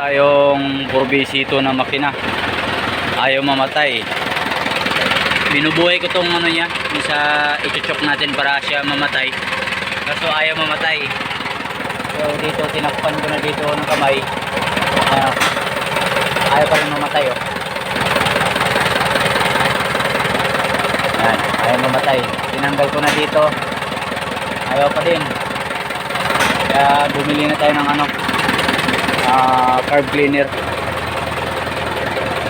tayong kurbisito na makina. Ayaw mamatay. Binubuhay ko tong ano niya yung sa ituchok natin para siya mamatay. Kaso ayaw mamatay. So dito tinakpan ko na dito ng kamay. Ayan. ayaw pa rin mamatay oh. Ayan, ayaw mamatay. Tinanggal ko na dito. Ayaw pa din. Kaya bumili na tayo ng ano ah carb cleaner.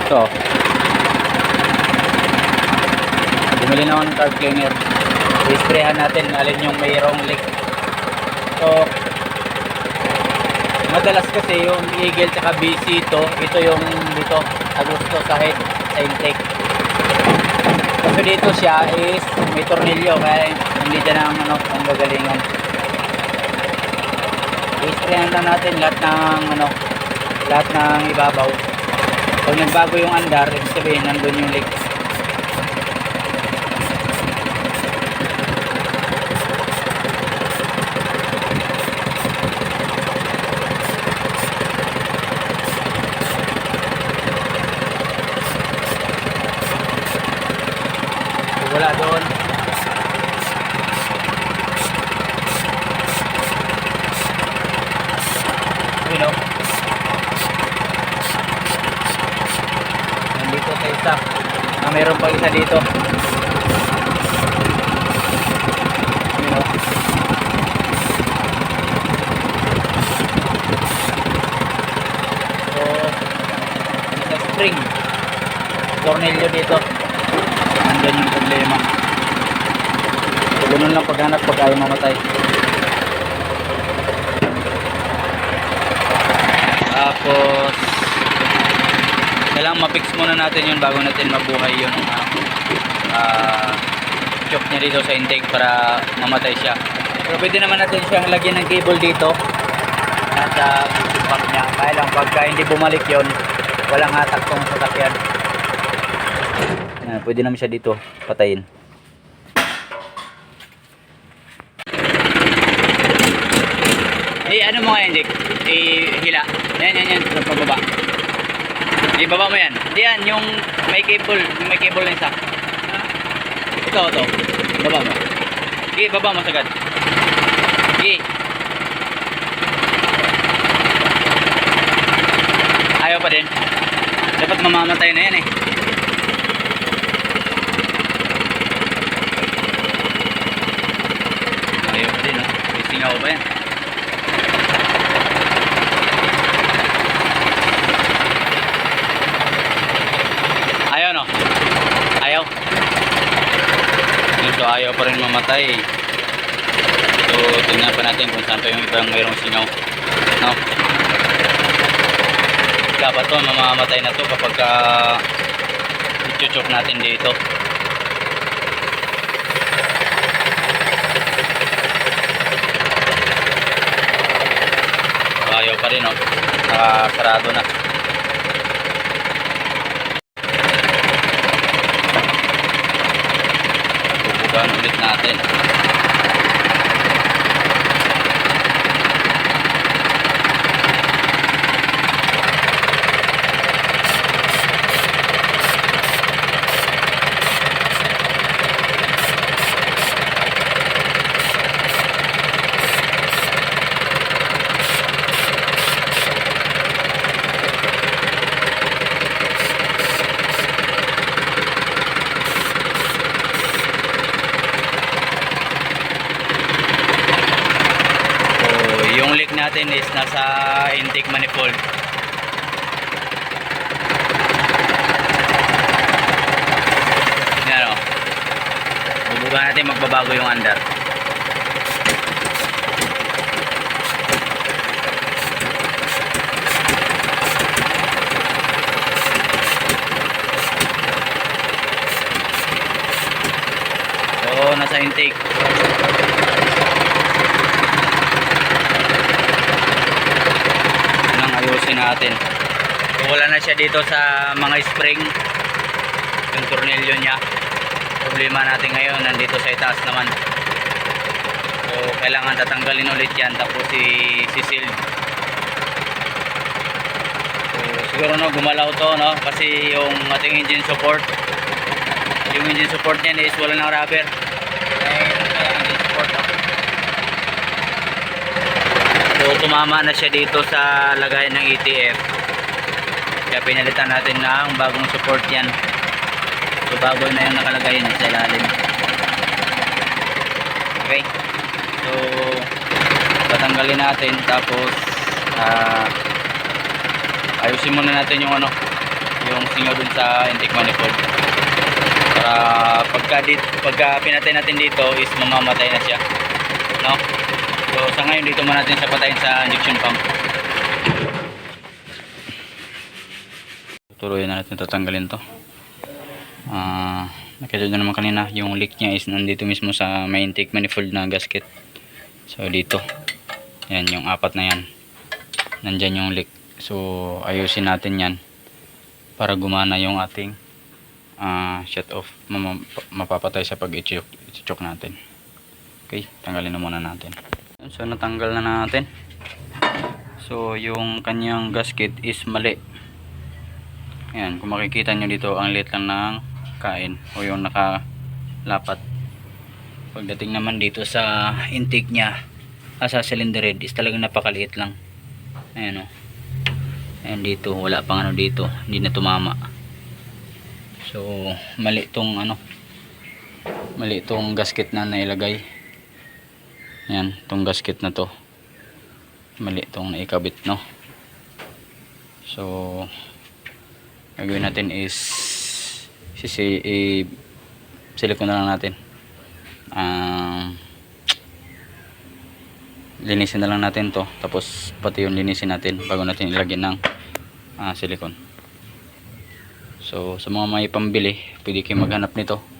Ito bumili na ako ng carb cleaner. I-sprayhan natin alin yung mayroong leak. So madalas kasi yung eagle tsaka BC ito ito yung dito agusto sa head sa intake. Kasi dito siya is may tornilyo kaya hindi dyan ang ano ang gagalingan i-sprayan lang natin lahat ng ano lahat ng ibabaw. Pag nagbago yung andar ibig sabihin nandun yung leak Kung wala doon Yun o. Nandito sa isa. Pa isa dito. Yun o. So, sa spring. Tornilyo dito. Andyan yung problema. So, ganun lang paghanap pag ayaw mamatay. Tapos kailangan ma-fix muna natin yun bago natin mabuhay yun ah uh, choke niya dito sa intake para mamatay siya. Pero pwede naman natin siyang lagyan ng cable dito nasa pump niya. Kaya lang pagka hindi bumalik yon walang hatak tong sasakyan. Yan, pwede naman siya dito patayin. Eh, ano mo ngayon, Dick? Eh, hila. Yan, yan, yan. Sa pababa. Ibaba mo yan. Hindi yan, yung may cable. Yung may cable na isa. Ito, ito. Baba mo. Sige, baba mo sagad. Sige. Ayaw pa din. Dapat mamamatay na yan eh. Ayaw pa din, no? May singaw pa yan. Ayaw no? Ayaw. Ito ayaw pa rin mamatay. So tingnan pa natin kung saan pa yung ibang mayroong singaw. No? Dapat to mamamatay na to kapag ka i-choke natin dito. Ayaw pa rin no? Nakasarado na. Natin. Natin is nasa intake manifold. Yan o. Bubuga natin magbabago yung under. So, nasa intake. nang ayusin natin. So, na siya dito sa mga spring. Yung tornilyo niya. Problema natin ngayon nandito sa itaas naman. So kailangan tatanggalin ulit yan. Tapos si sisil siguro no gumalaw to no? Kasi yung ating engine support yung engine support niyan is wala ng rubber ay kaya engine support no? So tumama na siya dito sa lagay ng ETF kaya pinalitan natin ng bagong support yan. So bago na yung nakalagay yan sa ilalim. Okay. So tatanggalin natin. Tapos ah ayusin muna natin yung ano yung singaw dun sa intake manifold. Para pagka, dit, pagka pinatay natin dito is mamamatay na siya. No sa ngayon dito muna natin siya patayin sa injection pump. Tuloy na natin tatanggalin to. Ah nakita nyo naman kanina yung leak nya is nandito mismo sa may intake manifold na gasket. So dito. Yan yung apat na yan. Nandyan yung leak. So ayusin natin yan para gumana yung ating ah shut off. Mapapatay sa pag i-choke natin. Okay tanggalin na muna natin so natanggal na natin. So yung kanyang gasket is mali. Yan kung makikita nyo dito ang liit lang ng kain o yung nakalapat. Pagdating naman dito sa intake nya ah, sa cylinder head is talagang napakaliit lang. Ayan o ayan dito. Wala pang ano dito. Hindi na tumama. So mali tong ano. Mali tong gasket na nailagay ayan tong gasket na to. Mali tong naikabit no? So gagawin natin is sisi i silikon na lang natin. Um, linisin na lang natin to. Tapos pati yung linisin natin bago natin ilagyan ng ah, silicone. So sa mga may pambili pwede kayo maghanap nito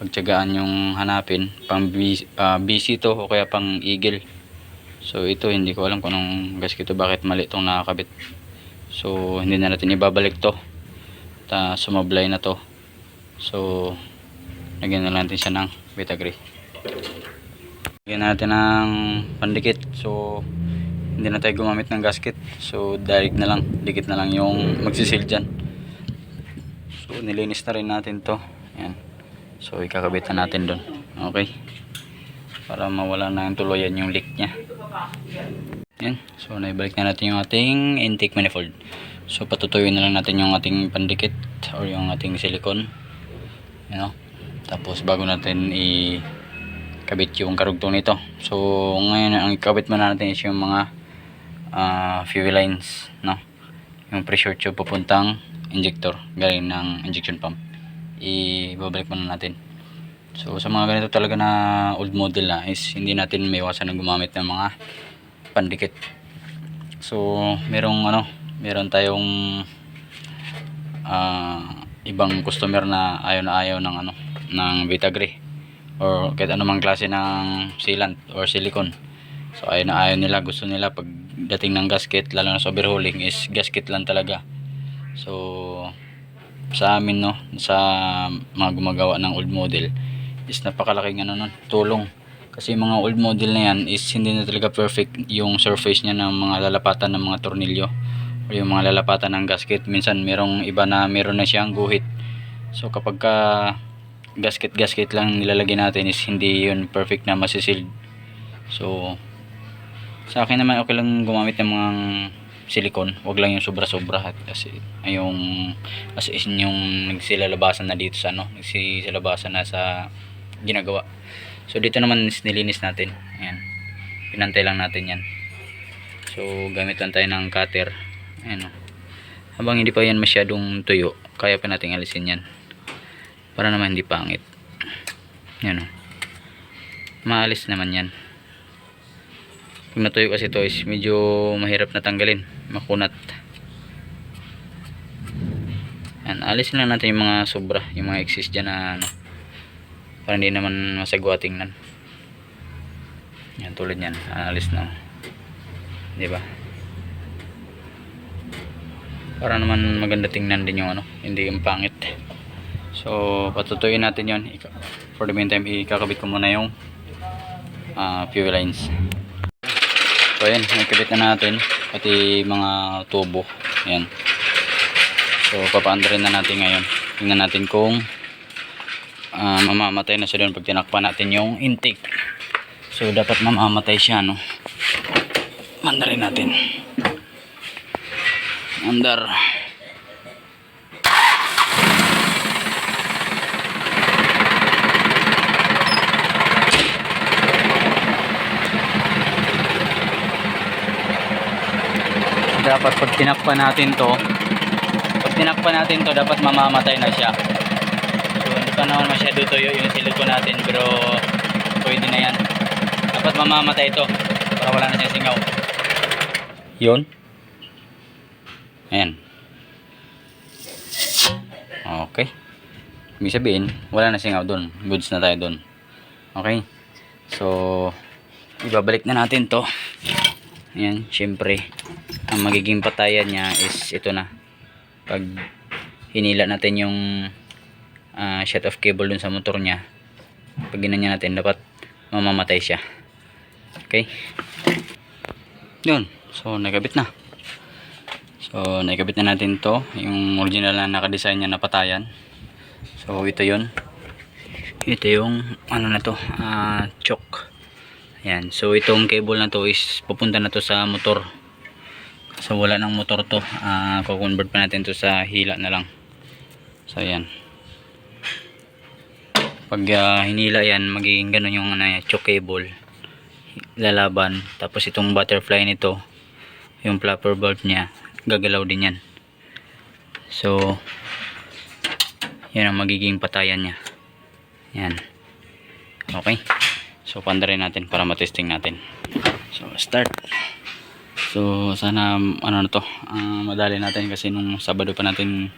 pagtyagaan yung hanapin pang BC to o kaya pang eagle so ito hindi ko alam kung anong gasket to bakit mali itong nakakabit. So hindi na natin ibabalik to. Ta sumablay na to. So lagyan na lang natin siya ng Betagray lagyan natin ng pandikit. So hindi na tayo gumamit ng gasket. So direct na lang. Dikit na lang yung magsisil dyan. So nilinis na rin natin to. Yan so ikakabit na natin doon okay? Para mawala na yung tuluyan yung leak nya yan. So naibalik na natin yung ating intake manifold. So patutuyuin na lang natin yung ating pandikit or yung ating silicone. You know? Tapos bago natin i kabit yung karugtong nito. So ngayon ang ikabit muna natin is yung mga ah, fuel lines no? Yung pressure tube papuntang injector galing ng injection pump ibabalik muna natin. So sa mga ganito talaga na old model na is hindi natin may iwasan gumamit ng mga pandikit. So merong ano meron tayong ah, ibang customer na ayaw na ayaw ng ano ng Vitagre or kahit anumang klase ng sealant or silicone. So ayaw na ayaw nila gusto nila pag dating ng gasket lalo na sa overhauling is gasket lang talaga. So sa amin no sa mga gumagawa ng old model is napakalaking ano nun tulong. Kasi mga old model na yan is hindi na talaga perfect yung surface niya ng mga lalapatan ng mga tornilyo o yung mga lalapatan ng gasket. Minsan merong iba na meron na siyang guhit. So kapag ka gasket gasket lang nilalagay natin is hindi yun perfect na masisealed. So sa akin naman okay lang gumamit ng mga silicone. Wag lang yung sobra sobra kasi yung as in yung nagsilalabasan na dito sa ano nagsilalabasan na sa ginagawa. So dito naman is nilinis natin. Ayan. Pinantay lang natin yan. So gamit lang tayo ng cutter. Ayan o habang hindi pa yan masyadong tuyo kaya pa natin alisin yan. Para naman hindi pangit. Yan o maalis naman yan pag natuyo kasi to is medyo mahirap na tanggalin makunat. Yan alisin lang natin yung mga sobra yung mga excess dyan na ano para hindi naman masagwa tingnan. Yan tulad yan alis na. Di ba? Para naman maganda tingnan din yung ano hindi yung pangit. So patutuyin natin yon for the meantime ikakabit ko muna yung ah, fuel lines so ayan nakikabit na natin pati mga tubo ayan So, papaandarin na natin ngayon. Tingnan natin kung ah, mamamatay na siya doon pag tinakpan natin yung intake. So, dapat mamamatay siya, no? Mandarin natin. Andar. Dapat pag tinakpan natin to, pag tinakpan natin to, dapat mamamatay na siya. So, hindi pa naman masyado tuyo yung silikon natin, pero pwede na yan. Dapat mamamatay ito, para wala na siyang singaw. Yun. Ayan. Okay. Ibig sabihin, wala na singaw doon. Goods na tayo doon. Okay. So, ibabalik na natin to. Ayan, syempre, ang magiging patayan niya is ito na. Pag hinila natin yung ah, shut off cable dun sa motor niya, pag ginanya natin, dapat mamamatay siya. Okay? Yun. So, nagabit na. So, nagabit na natin to Yung original na nakadesign niya na patayan. So, ito yun. Ito yung, ano na to, ah, choke. Ayan. So, itong cable na to is pupunta na to sa motor. So, wala ng motor to. Ah, kukonvert pa natin to sa hila na lang. So, ayan. Pag ah, hinila yan, magiging ganun yung ano, yan, choke cable. Lalaban. Tapos itong butterfly nito, yung flapper bulb niya, gagalaw din yan. So, yan ang magiging patayan niya. Yan. Okay. So, pandarin natin para matesting natin. So, start. So, sana, ano na to, ah, madali natin kasi nung Sabado pa natin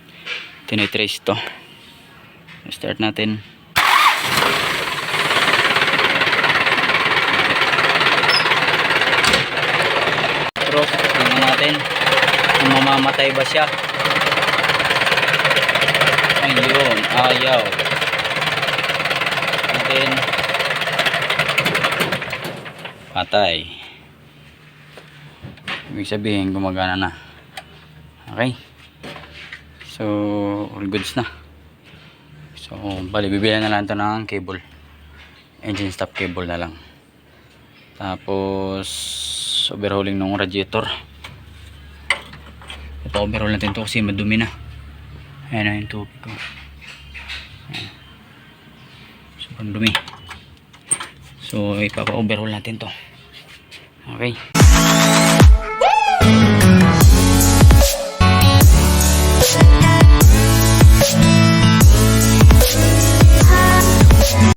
tinitrace to. Start natin. Pero, tingnan natin mamamatay ba siya. Ayun, ayaw. Natin. Patay. Ibig sabihin, gumagana na. Okay. So, all goods na. So, bali, bibili na lang ito ng cable. Engine stop cable na lang. Tapos, overhauling ng radiator. Ito, overhaul natin ito kasi madumi na. Ayan na yung tubig ko. Ayan. Sobrang dumi. So, ipapa-overhaul natin to. Okay.